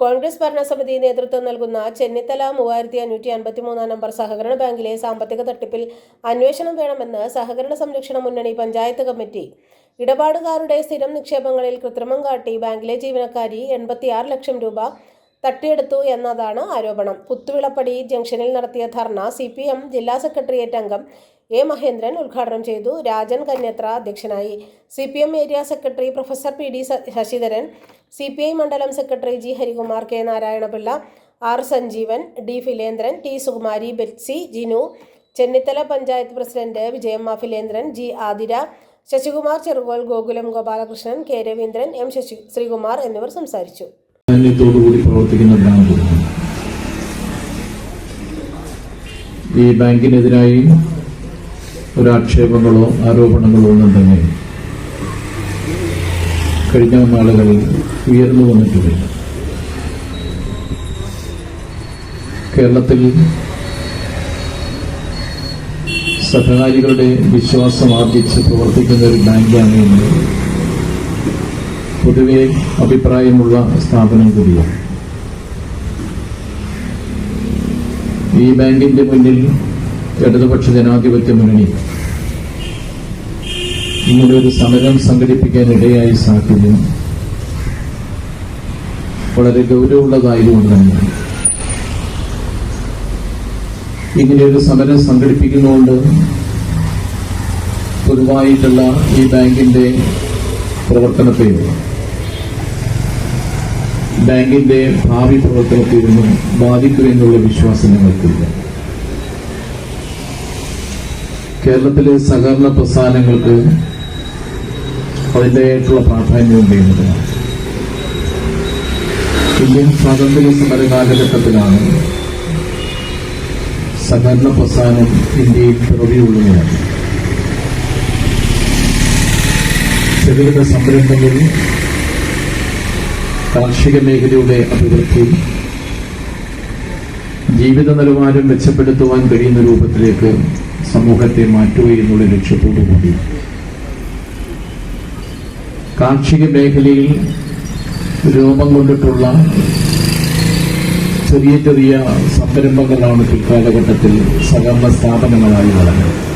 കോൺഗ്രസ് ഭരണസമിതി നേതൃത്വം നൽകുന്ന ചെന്നിത്തല മൂവായിരത്തി അഞ്ഞൂറ്റി അൻപത്തി മൂന്നാം നമ്പർ സഹകരണ ബാങ്കിലെ സാമ്പത്തിക തട്ടിപ്പിൽ അന്വേഷണം വേണമെന്ന് സഹകരണ സംരക്ഷണ മുന്നണി പഞ്ചായത്ത് കമ്മിറ്റി. ഇടപാടുകാരുടെ സ്ഥിരം നിക്ഷേപങ്ങളിൽ കൃത്രിമം കാട്ടി ബാങ്കിലെ ജീവനക്കാരി എൺപത്തിയാറ് ലക്ഷം രൂപ തട്ടിയെടുത്തു എന്നതാണ് ആരോപണം. പുത്തുവിളപ്പടി ജംഗ്ഷനിൽ നടത്തിയ ധർണ സി ജില്ലാ സെക്രട്ടേറിയറ്റ് അംഗം എ മഹേന്ദ്രൻ ഉദ്ഘാടനം ചെയ്തു. രാജൻ കന്യത്ര അധ്യക്ഷനായി. C P M area secretary professor P D Sasidharan C P I മണ്ഡലം secretary G Harikumar K Narayanapillai R Sanjeevan D Philendran T Sukumari Betsy Jinu Chennithala panchayat president Vijayamma Philendran G Athira Sasikumar Cherukol Gokulam Gopalakrishnan K Raveendran M Sasi Sreekumar എന്നിവർ സംസാരിച്ചു. ഈ ബാങ്കിനെതിരായി ഒരു ആക്ഷേപങ്ങളോ ആരോപണങ്ങളോ ഒന്നും തന്നെ കഴിഞ്ഞ നാളുകളിൽ ഉയർന്നു വന്നിട്ടില്ല. കേരളത്തിൽ സഹകാരികളുടെ വിശ്വാസം ആർജിച്ച് പ്രവർത്തിക്കുന്ന ഒരു ബാങ്കാണ് എന്ന് പൊതുവെ അഭിപ്രായമുള്ള സ്ഥാപനം കൂടിയാണ്. ഈ ബാങ്കിന്റെ മുന്നിൽ ഇടതുപക്ഷ ജനാധിപത്യ മുന്നണി ഇങ്ങനെ ഒരു സമരം സംഘടിപ്പിക്കാൻ ഇടയായ സാഹചര്യം വളരെ ഗൗരവമുള്ളതായതുകൊണ്ട് തന്നെയാണ് ഇങ്ങനെയൊരു സമരം സംഘടിപ്പിക്കുന്നതുകൊണ്ട് പൊതുവായിട്ടുള്ള ഈ ബാങ്കിന്റെ പ്രവർത്തനത്തെയും ബാങ്കിന്റെ ഭാവി പ്രവർത്തനത്തെയൊന്നും ബാധിക്കുമെന്നുള്ള വിശ്വാസം ഞങ്ങൾക്കില്ല. കേരളത്തിലെ സഹകരണ പ്രസ്ഥാനങ്ങൾക്ക് അതിന്റെതായിട്ടുള്ള പ്രാധാന്യം എന്നതാണ് ഇന്ത്യൻ സ്വാതന്ത്ര്യ സമര കാലഘട്ടത്തിലാണ് സഹകരണ പ്രസ്ഥാനം ഇന്ത്യയിൽ പിറവിയുള്ളതാണ് ചെറുകിട സംരംഭങ്ങൾ കാർഷിക മേഖലയുടെ അഭിവൃദ്ധി ജീവിത നിലവാരം മെച്ചപ്പെടുത്തുവാൻ കഴിയുന്ന രൂപത്തിലേക്ക് സമൂഹത്തെ മാറ്റുക എന്നുള്ള ലക്ഷ്യത്തോടു കൂടി കാർഷിക മേഖലയിൽ രൂപം കൊണ്ടിട്ടുള്ള ചെറിയ ചെറിയ സംരംഭങ്ങളാണ് പിൽക്കാലഘട്ടത്തിൽ സഹകരണ സ്ഥാപനങ്ങളായി വളർന്നത്.